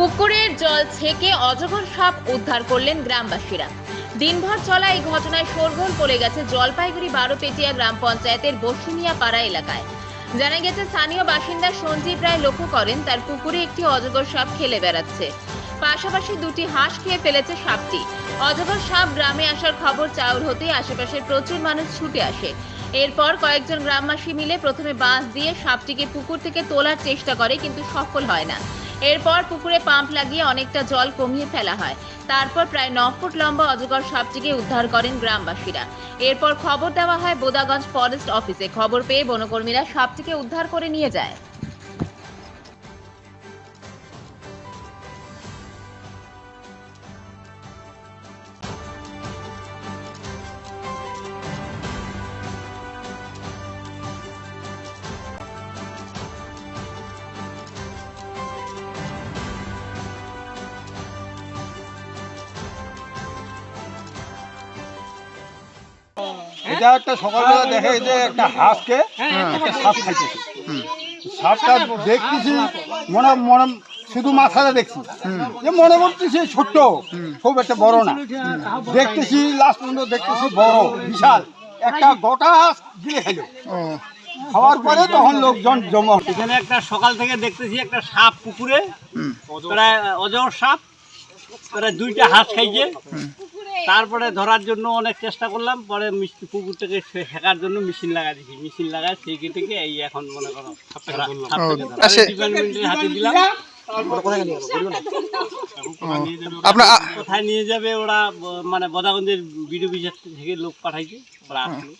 পুকুরের জল ছেকে অজগর সাপ উদ্ধার করলেন গ্রামবাসীরা। দিনভর চলা এই ঘটনায় শোরগোল পড়ে গেছে জলপাইগুড়ি বারোপেটিয়া গ্রাম পঞ্চায়েতের বসুনিয়া পাড়া এলাকায়। জানা গেছে, স্থানীয় বাসিন্দা সঞ্জীব রায় লক্ষ্য করেন, তার পুকুরে একটি অজগর সাপ খেলে বেড়াচ্ছে। পাশাপাশি দুটি হাঁস খেয়ে ফেলেছে সাপটি। অজগর সাপ গ্রামে আসার খবর চাউর হতেই আশেপাশের প্রচুর মানুষ ছুটে আসে। এরপর কয়েকজন গ্রামবাসী মিলে প্রথমে বাঁশ দিয়ে সাপটিকে পুকুর থেকে তোলার চেষ্টা করে, কিন্তু সফল হয় না। এরপর পুকুরে পাম্প লাগিয়ে অনেকটা জল কমিয়ে ফেলা হয়। তারপর প্রায় ন ফুট লম্বা অজগর সাপটিকে উদ্ধার করেন গ্রামবাসীরা। এরপর খবর দেওয়া হয়, বোদাগঞ্জ ফরেস্ট অফিসে খবর পেয়ে বনকর্মীরা সাপটিকে উদ্ধার করে নিয়ে যায়। এটা একটা সকালবেলা দেখে যে একটা হাঁসকে একটা সাপ খাইতেছে। সাপটা দেখতেছি মনে মনে শুধু মাথাটা দেখছি। যে মনে করতেছি ছোট্ট খুব একটা বড় না। দেখতেছি লাস্ট পর্যন্ত দেখতেছি বড় বিশাল। একটা গোটা হাঁস গিলে খেলো খাওয়ার পরে তখন লোকজন জমা এখানে একটা সকাল থেকে দেখতেছি একটা সাপ পুকুরে প্রায় অজর সাপ প্রায় দুইটা হাঁস খাইছে। তারপরে ধরার জন্য অনেক চেষ্টা করলাম পরে মিষ্টি পুকুর থেকে শেখার জন্য মেশিন লাগা দিছি। মেশিন লাগায় সেই থেকে এই এখন মনে করো আচ্ছা। ডিপার্টমেন্টের হাতে দিলাম। কোথায় নিয়ে যাবে ওরা? মানে বদাগঞ্জের বিডিও বিজার থেকে লোক পাঠাইছে। ওরা আসলো।